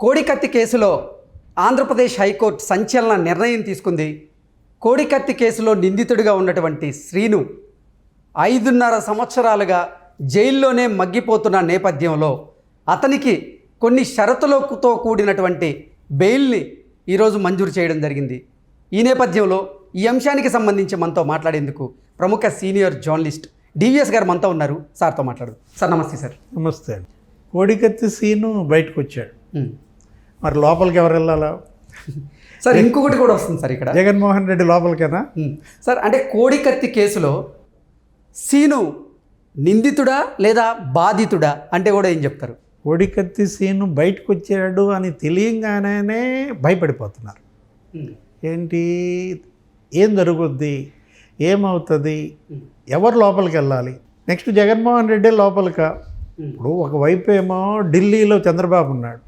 కోడికత్తి కేసులో ఆంధ్రప్రదేశ్ హైకోర్టు సంచలన నిర్ణయం తీసుకుంది. కోడికత్తి కేసులో నిందితుడిగా ఉన్నటువంటి శ్రీను ఐదున్నర సంవత్సరాలుగా జైల్లోనే మగ్గిపోతున్న నేపథ్యంలో అతనికి కొన్ని షరతులతో కూడినటువంటి బెయిల్ని ఈరోజు మంజూరు చేయడం జరిగింది. ఈ నేపథ్యంలో ఈ అంశానికి సంబంధించి మనతో మాట్లాడేందుకు ప్రముఖ సీనియర్ జర్నలిస్ట్ డివిఎస్ గారు మనతో ఉన్నారు. సార్తో మాట్లాడు సార్ నమస్తే సార్. నమస్తే కోడికత్తి సీను బయటకు వచ్చాడు. మరి లోపలికి ఎవరు వెళ్ళాలా? సార్ ఇంకొకటి కూడా వస్తుంది సార్ ఇక్కడ. జగన్మోహన్ రెడ్డి లోపలికేనా. సార్ అంటే కోడికత్తి కేసులో సీను నిందితుడా లేదా బాధితుడా అంటే కూడా ఏం చెప్తారు? కోడికత్తి సీను బయటకు వచ్చాడు అని తెలియంగానే భయపడిపోతున్నారు. ఏంటి? ఏం జరుగుద్ది? ఏమవుతుంది? ఎవరు లోపలికి వెళ్ళాలి? నెక్స్ట్ జగన్మోహన్ రెడ్డి లోపలిక? ఇప్పుడు ఒకవైపు ఏమో ఢిల్లీలో చంద్రబాబు ఉన్నాడు.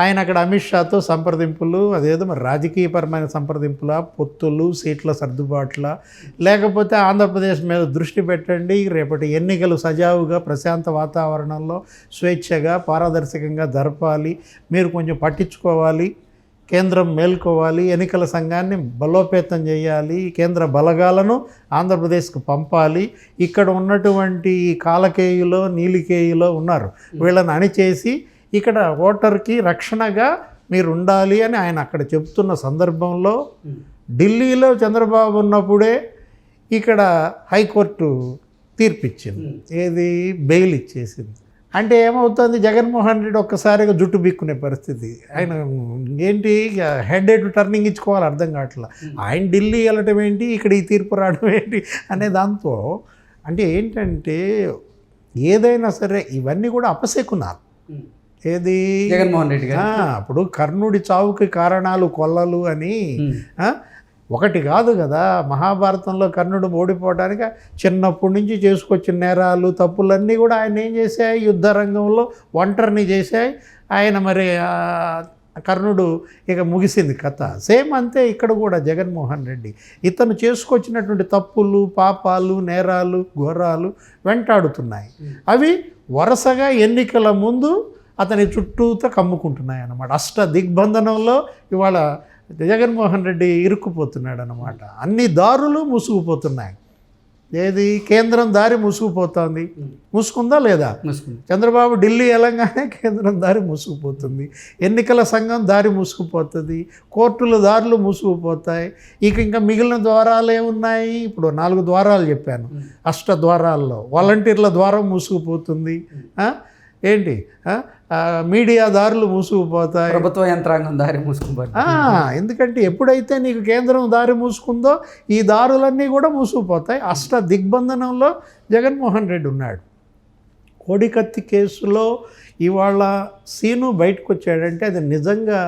ఆయన అక్కడ అమిత్ షాతో సంప్రదింపులు అదేదో మరి రాజకీయపరమైన సంప్రదింపుల పొత్తులు సీట్ల సర్దుబాట్ల. లేకపోతే ఆంధ్రప్రదేశ్ మీద దృష్టి పెట్టండి రేపటి ఎన్నికలు సజావుగా ప్రశాంత వాతావరణంలో స్వేచ్ఛగా పారదర్శకంగా జరపాలి. మీరు కొంచెం పట్టించుకోవాలి కేంద్రం మేల్కోవాలి ఎన్నికల సంఘాన్ని బలోపేతం చేయాలి కేంద్ర బలగాలను ఆంధ్రప్రదేశ్కు పంపాలి. ఇక్కడ ఉన్నటువంటి కాలకేయులో నీలికేయులో ఉన్నారు. వీళ్ళని అణిచేసి ఇక్కడ ఓటర్కి రక్షణగా మీరు ఉండాలి అని ఆయన అక్కడ చెప్తున్న సందర్భంలో ఢిల్లీలో చంద్రబాబు ఉన్నప్పుడే ఇక్కడ హైకోర్టు తీర్పిచ్చింది. ఏది? బెయిల్ ఇచ్చేసింది. అంటే ఏమవుతుంది? జగన్మోహన్ రెడ్డి ఒక్కసారిగా జుట్టు బిక్కునే పరిస్థితి. ఆయన ఏంటి? హెడ్ హెడ్ టర్నింగ్ ఇచ్చుకోవాలి అర్థం కావట్లా. ఆయన ఢిల్లీ వెళ్ళటం ఏంటి? ఇక్కడ ఈ తీర్పు రావడం ఏంటి? అనే దాంతో అంటే ఏంటంటే ఏదైనా సరే ఇవన్నీ కూడా అపశకునాలు. ఏది? జగన్మోహన్ రెడ్డి గారు. ఆ, ఇప్పుడు కర్ణుడి చావుకి కారణాలు కొల్లలు అని ఒకటి కాదు కదా మహాభారతంలో కర్ణుడు ఓడిపోవడానికి చిన్నప్పటి నుంచి చేసుకొచ్చిన నేరాలు తప్పులన్నీ కూడా ఆయన ఏం చేశాయి? యుద్ధ రంగంలో ఒంటరిని చేశాయి. ఆయన మరి కర్ణుడు ఇక ముగిసింది కథ. సేమ్ అంతే ఇక్కడ కూడా జగన్మోహన్ రెడ్డి. ఇతను చేసుకొచ్చినటువంటి తప్పులు పాపాలు నేరాలు ఘోరాలు వెంటాడుతున్నాయి. అవి వరుసగా ఎన్నికల ముందు అతని చుట్టూతో కమ్ముకుంటున్నాయి అన్నమాట అష్ట దిగ్బంధనంలో ఇవాళ జగన్మోహన్ రెడ్డి ఇరుక్కుపోతున్నాడు అన్నమాట అన్ని దారులు మూసుకుపోతున్నాయి. ఏది కేంద్రం దారి మూసుకుపోతోంది? మూసుకుందా లేదా? చంద్రబాబు ఢిల్లీ వెళ్ళంగానే కేంద్రం దారి మూసుకుపోతుంది. ఎన్నికల సంఘం దారి మూసుకుపోతుంది. కోర్టుల దారులు మూసుకుపోతాయి. ఇక ఇంకా మిగిలిన ద్వారాలు ఏమున్నాయి ఇప్పుడు నాలుగు ద్వారాలు చెప్పాను. అష్ట ద్వారాల్లో వాలంటీర్ల ద్వారం మూసుకుపోతుంది? ఏంటి? మీడియా దారులు మూసుకుపోతాయి. ప్రభుత్వ యంత్రాంగం దారి మూసుకుపోయి ఆ, ఎందుకంటే ఎప్పుడైతే నీకు కేంద్రం దారి మూసుకుందో ఈ దారులన్నీ కూడా మూసుకుపోతాయి. అష్ట దిగ్బంధనంలో జగన్మోహన్ రెడ్డి ఉన్నాడు. కోడికత్తి కేసులో ఇవాళ సీను బయటకు వచ్చాడంటే అది నిజంగా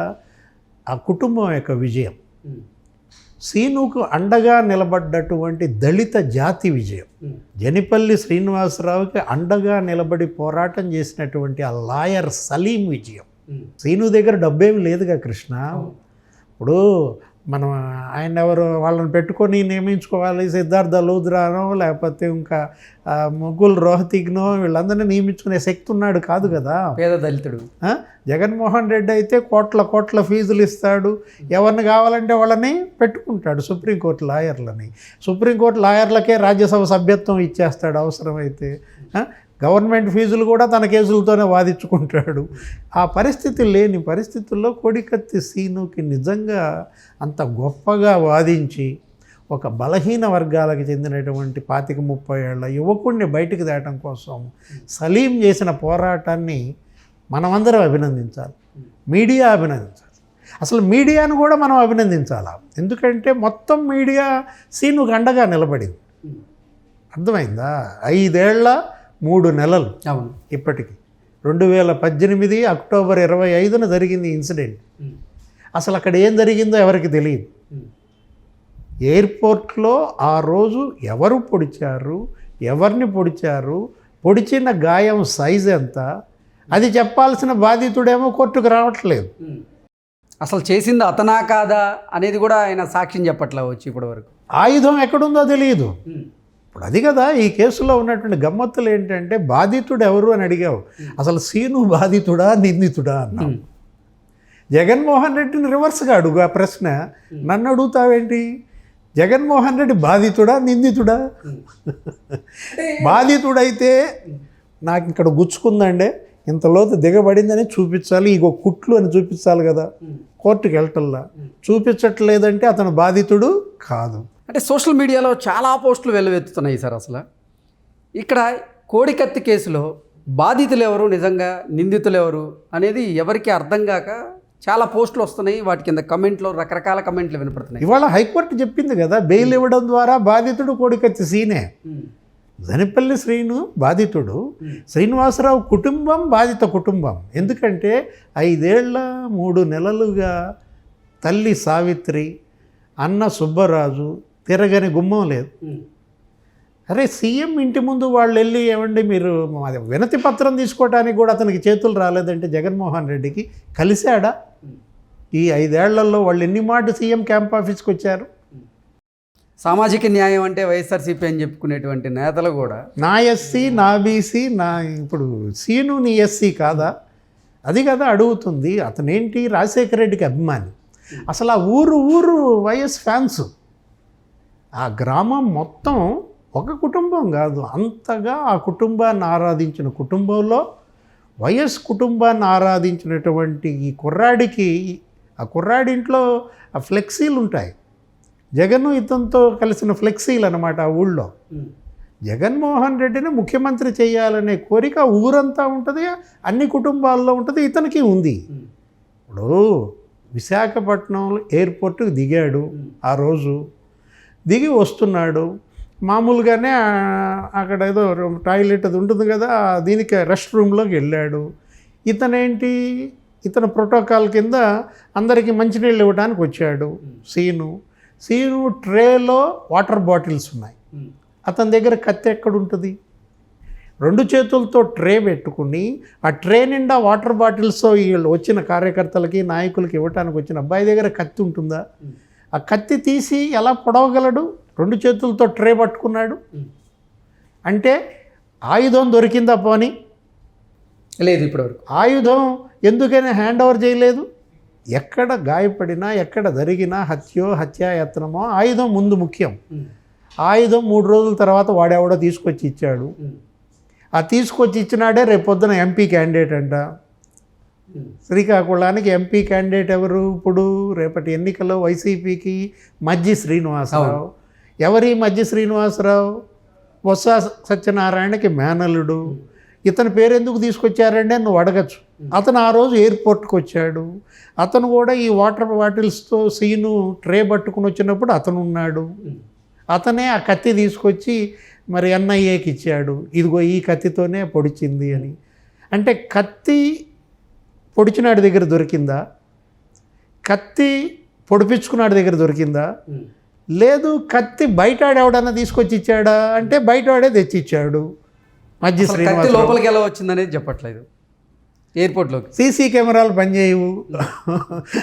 ఆ కుటుంబం యొక్క విజయం. సీనుకు అండగా నిలబడ్డటువంటి దళిత జాతి విజయం. జనిపల్లి శ్రీనివాసరావుకి అండగా నిలబడి పోరాటం చేసినటువంటి ఆ లాయర్ సలీం విజయం. సీను దగ్గర డబ్బేమి లేదుగా కృష్ణ. ఇప్పుడు మనం ఆయన ఎవరు వాళ్ళని పెట్టుకొని నియమించుకోవాలి సిద్ధార్థ లూద్రానో లేకపోతే ఇంకా ముగ్గుల్ రోహతిగ్నో వీళ్ళందరినీ నియమించుకునే శక్తి ఉన్నాడు కాదు కదా. పేద దళితుడు? జగన్మోహన్ రెడ్డి అయితే కోట్ల కోట్ల ఫీజులు ఇస్తాడు. ఎవరిని కావాలంటే వాళ్ళని పెట్టుకుంటాడు సుప్రీంకోర్టు లాయర్లని. సుప్రీంకోర్టు లాయర్లకే రాజ్యసభ సభ్యత్వం ఇచ్చేస్తాడు అవసరమైతే? గవర్నమెంట్ ఫీజులు కూడా తన కేసులతోనే వాదించుకుంటాడు. ఆ పరిస్థితి లేని పరిస్థితుల్లో కోడికత్తి సీనుకి నిజంగా అంత గొప్పగా వాదించి ఒక బలహీన వర్గాలకు చెందినటువంటి పాతిక ముప్పై ఏళ్ళ యువకుడిని బయటికి తేయటం కోసం సలీం చేసిన పోరాటాన్ని మనమందరం అభినందించాలి. మీడియా అభినందించాలి. అసలు మీడియాను కూడా మనం అభినందించాలా? ఎందుకంటే మొత్తం మీడియా సీనుకు అండగా నిలబడింది. అర్థమైందా? ఐదేళ్ళ మూడు నెలలు అవును. ఇప్పటికి. రెండు వేల పద్దెనిమిది అక్టోబర్ ఇరవై ఐదున జరిగింది ఇన్సిడెంట్. అసలు అక్కడ ఏం జరిగిందో ఎవరికి తెలియదు. ఎయిర్పోర్ట్లో ఆ రోజు ఎవరు పొడిచారు ఎవరిని పొడిచారు పొడిచిన గాయం సైజ్ ఎంత అది చెప్పాల్సిన బాధితుడేమో కోర్టుకు రావట్లేదు. అసలు చేసింది అతనా కాదా అనేది కూడా ఆయన సాక్ష్యం చెప్పట్లే వచ్చి ఇప్పటి వరకు ఆయుధం ఎక్కడుందో తెలియదు. ఇప్పుడు అది కదా ఈ కేసులో ఉన్నటువంటి గమ్మత్తులు ఏంటంటే బాధితుడు ఎవరు అని అడిగావు. అసలు సీను బాధితుడా నిందితుడా అన్నావు. జగన్మోహన్ రెడ్డిని రివర్స్గా అడుగు ఆ ప్రశ్న. నన్ను అడుగుతావేంటి? జగన్మోహన్ రెడ్డి బాధితుడా నిందితుడా? బాధితుడైతే నాకు ఇక్కడ గుచ్చుకుందండి. ఇంత లోతు దిగబడిందని చూపించాలి ఇగో కుట్లు అని చూపించాలి కదా. కోర్టుకి వెళ్ళటల్లా చూపించట్లేదంటే అతను బాధితుడు కాదు. అంటే సోషల్ మీడియాలో చాలా పోస్టులు వెల్లువెత్తుతున్నాయి సార్ అసలు. ఇక్కడ కోడికత్తి కేసులో బాధితులు ఎవరు నిజంగా నిందితులు ఎవరు అనేది ఎవరికి అర్థం కాక చాలా పోస్టులు వస్తున్నాయి. వాటి కింద కమెంట్లో రకరకాల కమెంట్లు వినపడుతున్నాయి. ఇవాళ హైకోర్టు చెప్పింది కదా బెయిల్ ఇవ్వడం ద్వారా బాధితుడు కోడికత్తి సీనే. జనిపల్లి శ్రీను బాధితుడు శ్రీనివాసరావు కుటుంబం బాధిత కుటుంబం. ఎందుకంటే ఐదేళ్ళ మూడు నెలలుగా తల్లి సావిత్రి అన్న సుబ్బరాజు తిరగని గుమ్మం లేదు. అరే సీఎం ఇంటి ముందు వాళ్ళు వెళ్ళి ఏమండి మీరు వినతి పత్రం తీసుకోవడానికి కూడా అతనికి చేతులు రాలేదంటే జగన్మోహన్ రెడ్డికి కలిశాడా? ఈ ఐదేళ్ళలో వాళ్ళు ఎన్ని మాట సీఎం క్యాంప్ ఆఫీస్కి వచ్చారు? సామాజిక న్యాయం అంటే వైఎస్ఆర్సీపీ అని చెప్పుకునేటువంటి నేతలు కూడా నా ఎస్సీ నా బీసీ నా ఇప్పుడు సీను నీ ఎస్సీ కాదా? అది కదా అడుగుతుంది. అతనేంటి? రాజశేఖర రెడ్డికి అభిమాని. అసలు ఆ ఊరు ఊరు వైఎస్ ఫ్యాన్స్. ఆ గ్రామం మొత్తం ఒక కుటుంబం కాదు. అంతగా ఆ కుటుంబాన్ని ఆరాధించిన కుటుంబంలో వైఎస్ కుటుంబాన్ని ఆరాధించినటువంటి ఈ కుర్రాడికి ఆ కుర్రాడింట్లో ఆ ఫ్లెక్సీలు ఉంటాయి. జగన్ ఇతనితో కలిసిన ఫ్లెక్సీలు అనమాట ఆ ఊళ్ళో. జగన్మోహన్ రెడ్డిని ముఖ్యమంత్రి చేయాలనే కోరిక ఊరంతా ఉంటుంది అన్ని కుటుంబాల్లో ఉంటుంది ఇతనికి ఉంది. ఇప్పుడు విశాఖపట్నం ఎయిర్పోర్ట్కి దిగాడు ఆ రోజు. దిగి వస్తున్నాడు. మామూలుగానే అక్కడ ఏదో టాయిలెట్ అది ఉంటుంది కదా దీనికి రెస్ట్ రూమ్లోకి వెళ్ళాడు. ఇతనేంటి? ఇతను ప్రోటోకాల్ కింద అందరికీ మంచినీళ్ళు ఇవ్వడానికి వచ్చాడు. సీను. సీను ట్రేలో వాటర్ బాటిల్స్ ఉన్నాయి. అతని దగ్గర కత్తి ఎక్కడ ఉంటుంది? రెండు చేతులతో ట్రే పెట్టుకుని ఆ ట్రే నిండా వాటర్ బాటిల్స్ వీళ్ళు వచ్చిన కార్యకర్తలకి నాయకులకి ఇవ్వటానికి వచ్చిన అబ్బాయి దగ్గర కత్తి ఉంటుందా? ఆ కత్తి తీసి ఎలా పొడవగలడు? రెండు చేతులతో ట్రే పట్టుకున్నాడు. అంటే ఆయుధం దొరికిందా పోని? లేదు ఇప్పటివరకు. ఆయుధం ఎందుకని హ్యాండ్ ఓవర్ చేయలేదు? ఎక్కడ గాయపడినా ఎక్కడ జరిగినా హత్యో హత్యాయత్నమో ఆయుధం ముందు ముఖ్యం. ఆయుధం మూడు రోజుల తర్వాత వాడెవడో తీసుకొచ్చి ఇచ్చాడు. ఆ తీసుకొచ్చి ఇచ్చినాడే రేపు పొద్దున ఎంపీ క్యాండిడేట్ అంట. శ్రీకాకుళానికి ఎంపీ క్యాండిడేట్ ఎవరు? ఇప్పుడు రేపటి ఎన్నికల్లో వైసీపీకి మజ్జి శ్రీనివాసరావు. ఎవరి మజ్జి శ్రీనివాసరావు? బొత్స సత్యనారాయణకి మేనల్లుడు. ఇతని పేరు ఎందుకు తీసుకొచ్చారండి అని నువ్వు అడగచ్చు. అతను ఆ రోజు ఎయిర్పోర్ట్కి వచ్చాడు. అతను కూడా ఈ వాటర్ బాటిల్స్తో సీను ట్రే పట్టుకుని వచ్చినప్పుడు అతను ఉన్నాడు. అతనే ఆ కత్తి తీసుకొచ్చి మరి ఎన్ఐఏకి ఇచ్చాడు. ఇదిగో ఈ కత్తితోనే పొడిచింది అని. అంటే కత్తి పొడిచినాడి దగ్గర దొరికిందా? కత్తి పొడిపించుకున్నాడి దగ్గర దొరికిందా? లేదు కత్తి బయట ఎవడన్నా తీసుకొచ్చి ఇచ్చాడా? అంటే బయట వాడే తెచ్చి ఇచ్చాడు మధ్య శ్రీనివాసరావు. లోపలికి ఎలా వచ్చిందనేది చెప్పట్లేదు. ఎయిర్పోర్ట్లోకి. సీసీ కెమెరాలు పనిచేయవు.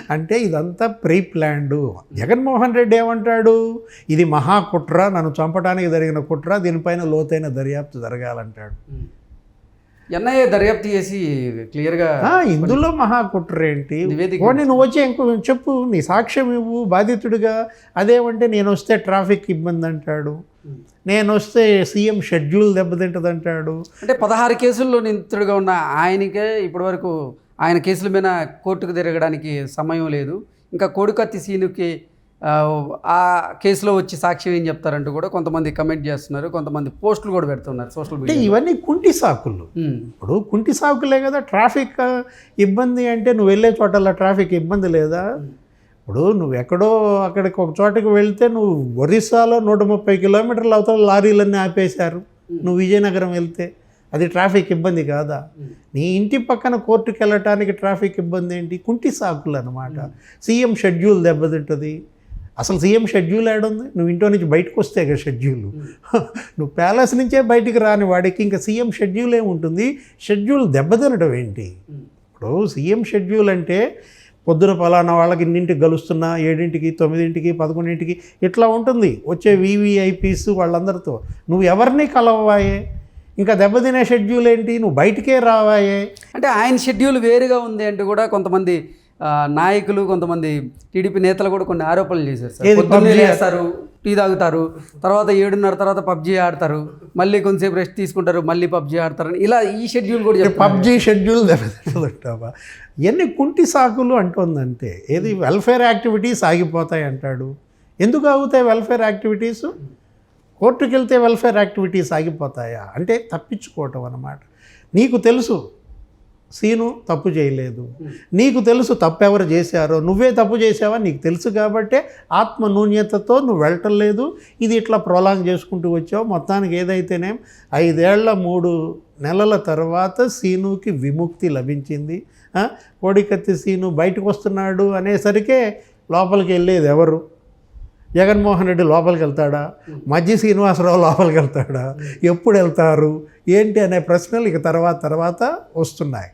అంటే ఇదంతా ప్రీ ప్లాన్డ్ జగన్మోహన్ రెడ్డి ఏమంటాడు? ఇది మహాకుట్ర నన్ను చంపడానికి జరిగిన కుట్ర దీనిపైన లోతైన దర్యాప్తు జరగాలంటాడు. ఎన్ఐఏ దర్యాప్తు చేసి క్లియర్గా ఇందులో మహాకుట్ర ఏంటి నివేదిక పోనీ నువ్వు వచ్చి ఇంకో చెప్పు నీ సాక్ష్యం ఇవ్వు బాధితుడిగా అదేమంటే నేను వస్తే ట్రాఫిక్ ఇబ్బంది అంటాడు. నేను వస్తే సీఎం షెడ్యూల్ దెబ్బతింటది అంటాడు అంటే పదహారు కేసుల్లో నిందితుడిగా ఉన్న ఆయనకే ఇప్పటివరకు ఆయన కేసుల మీద కోర్టుకు తిరగడానికి సమయం లేదు. ఇంకా కోడికత్తి సీనుకి ఆ, కేసులో వచ్చి సాక్ష్యం ఏం చెప్తారంటూ కూడా కొంతమంది కమెంట్ చేస్తున్నారు కొంతమంది పోస్టులు కూడా పెడుతున్నారు సోషల్ మీడియా ఇవన్నీ కుంటి సాకులు. ఇప్పుడు కుంటి సాకులే కదా ట్రాఫిక్ ఇబ్బంది అంటే నువ్వు వెళ్ళే చోటల్లో ట్రాఫిక్ ఇబ్బంది లేదా? ఇప్పుడు నువ్వు ఎక్కడో అక్కడికి ఒక చోటకి వెళ్తే నువ్వు ఒరిస్సాలో నూట ముప్పై కిలోమీటర్ల అవతల లారీలన్నీ ఆపేశారు. నువ్వు విజయనగరం వెళ్తే అది ట్రాఫిక్ ఇబ్బంది కాదా? నీ ఇంటి పక్కన కోర్టుకి వెళ్ళటానికి ట్రాఫిక్ ఇబ్బంది ఏంటి? కుంటి సాకులు అనమాట సీఎం షెడ్యూల్ దెబ్బతింటుంది. అసలు సీఎం షెడ్యూల్ ఏడుంది? నువ్వు ఇంట్లో నుంచి బయటకు వస్తే కదా షెడ్యూల్. నువ్వు ప్యాలెస్ నుంచే బయటికి రాని వాడికి ఇంకా సీఎం షెడ్యూల్ ఏముంటుంది షెడ్యూల్ దెబ్బతినడం ఏంటి? ఇప్పుడు సీఎం షెడ్యూల్ అంటే పొద్దున పలానా వాళ్ళకి ఇన్నింటికి కలుస్తున్నా ఏడింటికి తొమ్మిదింటికి పదకొండింటికి ఇట్లా ఉంటుంది. వచ్చే వీవీఐపీస్ వాళ్ళందరితో. నువ్వు ఎవరిని కలవాయే? ఇంకా దెబ్బతినే షెడ్యూల్ ఏంటి? నువ్వు బయటికే రావాయే? అంటే ఆయన షెడ్యూల్ వేరుగా ఉంది అంటూ కూడా కొంతమంది నాయకులు కొంతమంది టీడీపీ నేతలు కూడా కొన్ని ఆరోపణలు చేశారు సార్? లేస్తారు టీ తాగుతారు తర్వాత ఏడున్నర తర్వాత పబ్జీ ఆడతారు మళ్ళీ కొంతసేపు రెస్ట్ తీసుకుంటారు మళ్ళీ పబ్జీ ఆడతారు. ఇలా ఈ షెడ్యూల్ కూడా పబ్జీ షెడ్యూల్ ఎన్ని కుంటి సాకులు అంటుందంటే ఏది? వెల్ఫేర్ యాక్టివిటీస్ ఆగిపోతాయి అంటాడు. ఎందుకు ఆగుతాయి వెల్ఫేర్ యాక్టివిటీస్? కోర్టుకి వెళ్తే వెల్ఫేర్ యాక్టివిటీస్ ఆగిపోతాయా? అంటే తప్పించుకోవటం అన్నమాట. నీకు తెలుసు సీను తప్పు చేయలేదు. నీకు తెలుసు తప్పు ఎవరు చేశారో. నువ్వే తప్పు చేసావా నీకు తెలుసు కాబట్టే ఆత్మ నూన్యతతో నువ్వు వెళ్ళటం లేదు. ఇది ఇట్లా ప్రొలాంగ్ చేసుకుంటూ వచ్చావు. మొత్తానికి ఏదైతేనేం ఐదేళ్ళ మూడు నెలల తర్వాత సీనుకి విముక్తి లభించింది. కోడికత్తి సీను బయటకు వస్తున్నాడు అనేసరికే లోపలికి వెళ్ళేది ఎవరు? జగన్మోహన్ రెడ్డి లోపలికి వెళ్తాడా? మధ్య శ్రీనివాసరావు లోపలికి వెళ్తాడా? ఎప్పుడు వెళ్తారు? ఏంటి అనే ప్రశ్నలు ఇక తర్వాత తర్వాత వస్తున్నాయి.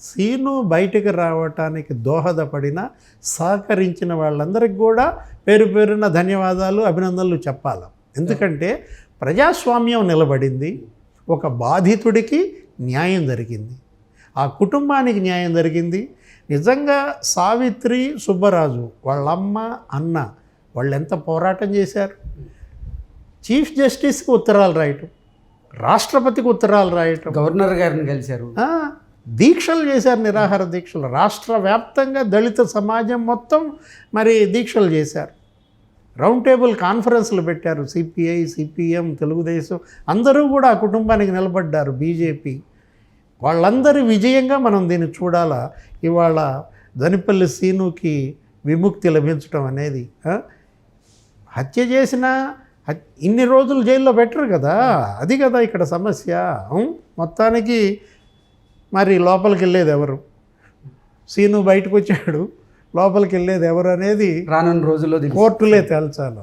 సీను బయటకు రావటానికి దోహదపడిన సహకరించిన వాళ్ళందరికీ కూడా పేరు పేరున ధన్యవాదాలు అభినందనలు చెప్పాలి. ఎందుకంటే ప్రజాస్వామ్యం నిలబడింది. ఒక బాధితుడికి న్యాయం జరిగింది. ఆ కుటుంబానికి న్యాయం జరిగింది. నిజంగా సావిత్రి సుబ్బరాజు వాళ్ళమ్మ అన్న వాళ్ళు ఎంత పోరాటం చేశారు? చీఫ్ జస్టిస్కి ఉత్తరాలు రాయటం రాష్ట్రపతికి ఉత్తరాలు రాయటం. గవర్నర్ గారిని కలిశారు. దీక్షలు చేశారు నిరాహార దీక్షలు. రాష్ట్ర వ్యాప్తంగా దళిత సమాజం మొత్తం మరి దీక్షలు చేశారు. రౌండ్ టేబుల్ కాన్ఫరెన్స్లు పెట్టారు సిపిఐ సిపిఎం తెలుగుదేశం. అందరూ కూడా ఆ కుటుంబానికి నిలబడ్డారు బీజేపీ. వాళ్ళందరి విజయంగా మనం దీన్ని చూడాలా? ఇవాళ దనిపల్లి సీనుకి విముక్తి లభించడం అనేది? హత్య చేసిన ఇన్ని రోజులు జైల్లో పెట్టరు కదా. అది కదా ఇక్కడ సమస్య? మొత్తానికి మరి లోపలికి వెళ్ళేది ఎవరు? సీను బయటకు వచ్చాడు లోపలికి వెళ్ళేది ఎవరు అనేది రానున్న రోజుల్లో. కోర్టులే తేల్చాలి.